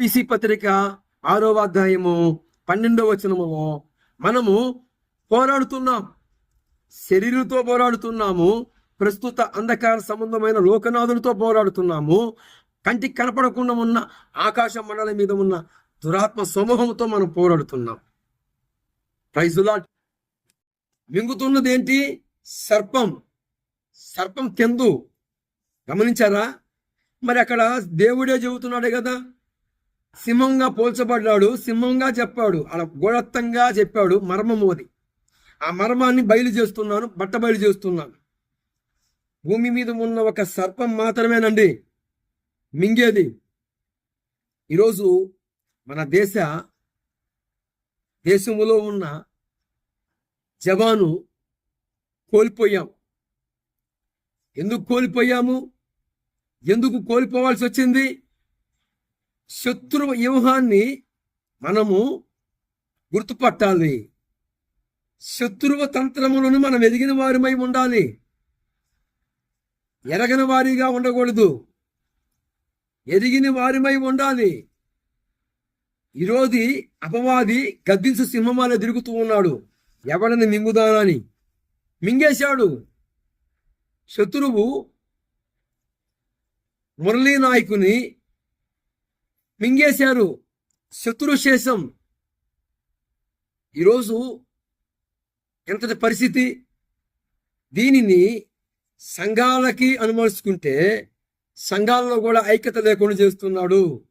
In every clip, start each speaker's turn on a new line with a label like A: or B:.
A: PC పత్రిక ఆరవ అధ్యాయము పన్నెండవ వచనములో మనము పోరాడుతున్నాం. శరీరంతో పోరాడుతున్నాము. ప్రస్తుత అంధకార సంబంధమైన లోకనాథులతో పోరాడుతున్నాము. కంటికి కనపడకుండా ఉన్న ఆకాశ మండలం మీద ఉన్న దురాత్మ సమూహంతో మనం పోరాడుతున్నాం. ప్రైజులా మింగుతున్నది ఏంటి? సర్పం. సర్పం తెందు గమనించారా? మరి అక్కడ దేవుడే చెబుతున్నాడే కదా? సింహంగా పోల్చబడ్డాడు సింహంగా చెప్పాడు అలా గోడత్తంగా చెప్పాడు మర్మము అది. ఆ మర్మాన్ని బయలు చేస్తున్నాను బట్ట బయలు చేస్తున్నాను. భూమి మీద ఉన్న ఒక సర్పం మాత్రమేనండి మింగేది. ఈరోజు మన దేశ దేశములో ఉన్న జవాను కోల్పోయాం. ఎందుకు కోల్పోయాము? ఎందుకు కోల్పోవాల్సి వచ్చింది శత్రువు వ్యూహాన్ని మనము గుర్తుపట్టాలి. శత్రువు తంత్రములను మనం ఎదిగిన వారిమై ఉండాలి. ఎరగని వారిగా ఉండకూడదు. ఎదిగిన వారిమై ఉండాలి. ఈరోజు అపవాది గద్దించు సింహమాల తిరుగుతూ ఉన్నాడు. ఎవడని మింగుదానని. మింగేశాడు. శత్రువు మురళీ నాయకుని మింగేశారు. శత్రుశేషం. ఈరోజు ఎంతటి పరిస్థితి? దీనిని సంఘాలకి అనుమర్చుకుంటే సంఘాలలో కూడా ఐక్యత లేకుండా చేస్తున్నాడు.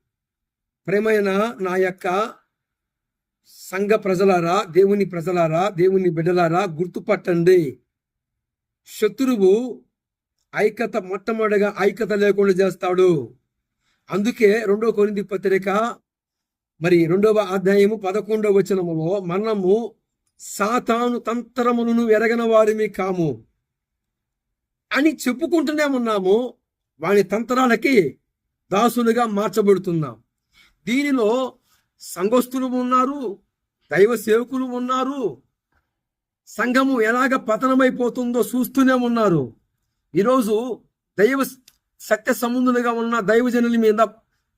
A: ప్రేమైన నా యొక్క సంఘ ప్రజలారా దేవుని ప్రజలారా దేవుని బిడ్డలారా గుర్తుపట్టండి. శత్రువు ఐక్యత మొట్టమొదటిగా ఐక్యత లేకుండా చేస్తాడు. అందుకే రెండో కొరింది పత్రిక మరి రెండవ అధ్యాయము పదకొండవ వచనములో మనము సాతాను తంత్రములను ఎరగన వారిమి కాము అని చెప్పుకుంటూనే ఉన్నాము. వాని తంత్రాలకి దాసులుగా మార్చబడుతున్నాం. దీనిలో సంఘస్థులు ఉన్నారు దైవ సేవకులు ఉన్నారు సంఘము ఎలాగ పతనమైపోతుందో చూస్తూనే ఉన్నారు. ఈరోజు దైవ సత్య సంబంధులుగా ఉన్న దైవజనుల మీద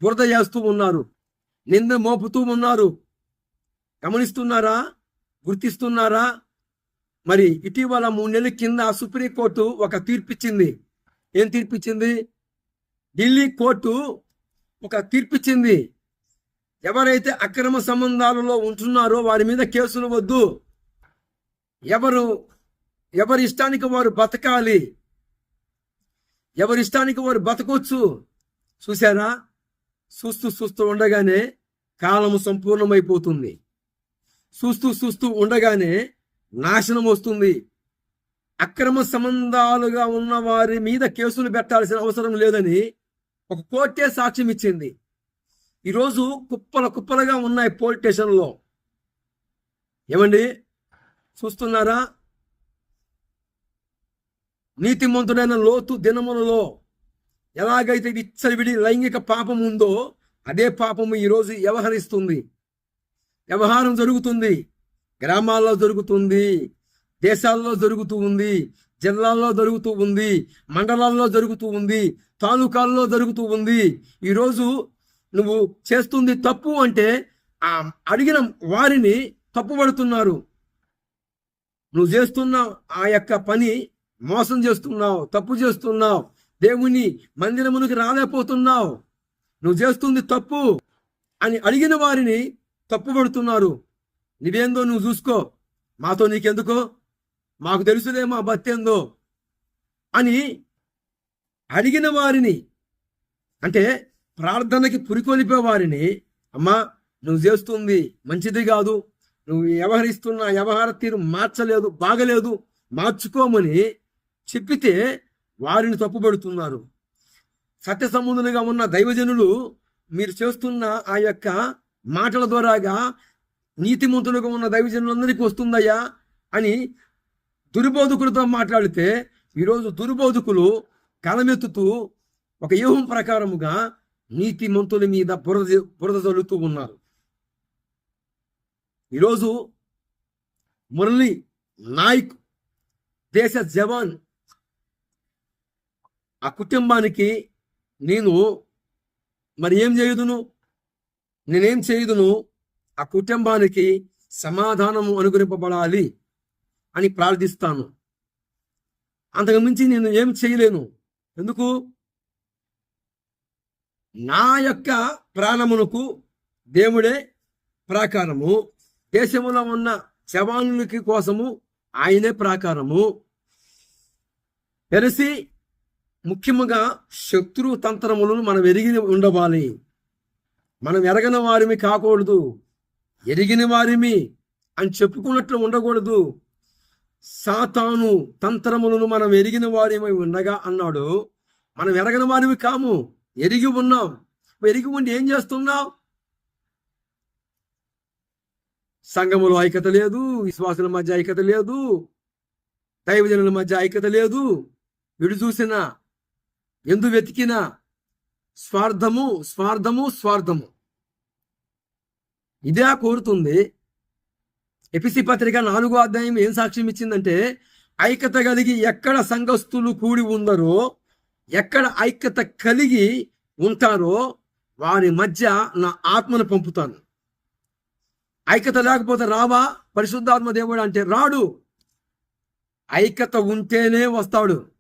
A: బురద చేస్తూ ఉన్నారు. నింద మోపుతూ ఉన్నారు. గమనిస్తున్నారా? గుర్తిస్తున్నారా? మరి ఇటీవల మూడు నెలల కింద సుప్రీంకోర్టు ఒక తీర్పిచ్చింది. ఏం తీర్పిచ్చింది? ఢిల్లీ కోర్టు ఒక తీర్పిచ్చింది. ఎవరైతే అక్రమ సంబంధాలలో ఉంటున్నారో వారి మీద కేసులు వద్దు. ఎవరు ఎవరి ఇష్టానికి వారు బతకాలి. ఎవరిష్టానికి వారు బతకొచ్చు? చూసారా చూస్తూ చూస్తూ ఉండగానే కాలము సంపూర్ణమైపోతుంది. చూస్తూ చూస్తూ ఉండగానే నాశనం వస్తుంది. అక్రమ సంబంధాలుగా ఉన్న వారి మీద కేసులు పెట్టాల్సిన అవసరం లేదని ఒక కోర్టే సాక్ష్యం ఇచ్చింది. ఈరోజు కుప్పల కుప్పలుగా ఉన్నాయి పోలీస్ స్టేషన్లో. ఏమండి? చూస్తున్నారా? నీతిమంతుడైన లోతు దినములలో ఎలాగైతే విచ్చలవిడి లైంగిక పాపం ఉందో అదే పాపము ఈరోజు వ్యవహరిస్తుంది. వ్యవహారం జరుగుతుంది. గ్రామాల్లో జరుగుతుంది. దేశాల్లో జరుగుతూ ఉంది. జిల్లాల్లో జరుగుతూ ఉంది. మండలాల్లో జరుగుతూ ఉంది. తాలూకాల్లో జరుగుతూ ఉంది. ఈరోజు నువ్వు చేస్తుంది తప్పు అంటే ఆ అడిగిన వారిని తప్పుపడుతున్నారు. నువ్వు చేస్తున్న ఆ యొక్క పని మోసం చేస్తున్నావు తప్పు చేస్తున్నావు దేవుని మందిరమునికి రాలేకపోతున్నావు. నువ్వు చేస్తుంది తప్పు అని అడిగిన వారిని తప్పుపడుతున్నారు నువ్వేందో నువ్వు చూసుకో. మాతో నీకెందుకో? మాకు తెలుసులే మా బతేందో అని అడిగిన వారిని అంటే ప్రార్థనకి పురికొలిపే వారిని అమ్మా నువ్వు చేస్తుంది మంచిది కాదు. నువ్వు వ్యవహరిస్తున్న వ్యవహార తీరు మార్చలేదు బాగలేదు మార్చుకోమని చెప్పితే వారిని తప్పుబడుతున్నారు. సత్య సంబంధులుగా ఉన్న దైవజనులు మీరు చేస్తున్న ఆ యొక్క మాటల ద్వారాగా నీతిమంతులుగా ఉన్న దైవజనులందరికీ వస్తుందయ్యా అని దుర్బోధకులతో మాట్లాడితే ఈరోజు దుర్బోధకులు కలమెత్తుతూ ఒక వ్యూహం ప్రకారముగా నీతిమంతుల మీద బురద బురద చల్లుతూ ఉన్నారు. ఈరోజు మురళి నాయక్ దేశ జవాన్ ఆ కుటుంబానికి నేను మరి ఏం చేయుదును? నేనేం చేయదును? ఆ కుటుంబానికి సమాధానము అనుగ్రహింపబడాలి అని ప్రార్థిస్తాను. అంతకు మించి నేను ఏం చేయలేను. ఎందుకు? నా యొక్క ప్రాణమునకు దేవుడే ప్రాకారము. దేశంలో ఉన్న శవానులకి కోసము ఆయనే ప్రాకారము. తెలిసి ముఖ్యముగా శత్రు తంత్రములను మనం ఎరిగి ఉండవాలి. మనం ఎరగని వారిమి కాకూడదు. ఎరిగిన వారిమి అని చెప్పుకున్నట్లు ఉండకూడదు. సాతాను తంత్రములను మనం ఎరిగిన వారిమై ఉండగా అన్నాడు. మనం ఎరగని వారివి కాము. ఎరిగి ఉన్నాం. ఎరిగి ఉండి ఏం చేస్తున్నావు సంఘములో ఐక్యత లేదు. విశ్వాసుల మధ్య ఐక్యత లేదు. దైవజనుల మధ్య ఐక్యత లేదు. విడు చూసినా ఎందు వెతికిన స్వార్థము స్వార్థము స్వార్థము. ఇదే కోరుతుంది. ఎపిసి పత్రిక నాలుగో అధ్యాయం ఏం సాక్ష్యం ఇచ్చిందంటే ఐక్యత కలిగి ఎక్కడ సంఘస్థులు కూడి ఉందరో ఎక్కడ ఐక్యత కలిగి ఉంటారో వారి మధ్య నా ఆత్మను పంపుతాను. ఐక్యత లేకపోతే రావా? పరిశుద్ధాత్మ దేవుడు అంటే రాడు. ఐక్యత ఉంటేనే వస్తాడు.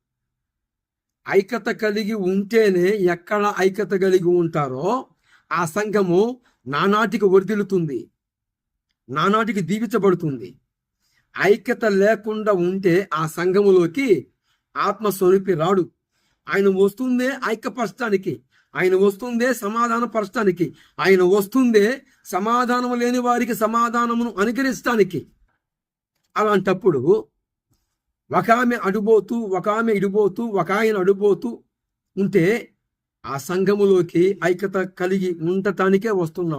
A: ఐక్యత కలిగి ఉంటేనే ఎక్కడ ఐక్యత కలిగి ఉంటారో ఆ సంఘము నానాటికి వర్దిలుతుంది నానాటికి దీవించబడుతుంది. ఐక్యత లేకుండా ఉంటే ఆ సంఘములోకి ఆత్మస్వరూపి రాడు. ఆయన వస్తుందే ఐక్యపరచడానికి ఆయన వస్తుందే సమాధానపరచడానికి ఆయన వస్తుందే సమాధానం లేని వారికి సమాధానమును అనుకరించడానికి అలాంటప్పుడు ఒక ఆమె అడుబోతూ ఒక ఆమె ఇడిపోతూ ఒక ఆయన అడుబోతూ ఉంటే ఆ సంఘములోకి ఐక్యత కలిగి ఉండటానికే వస్తున్నాం.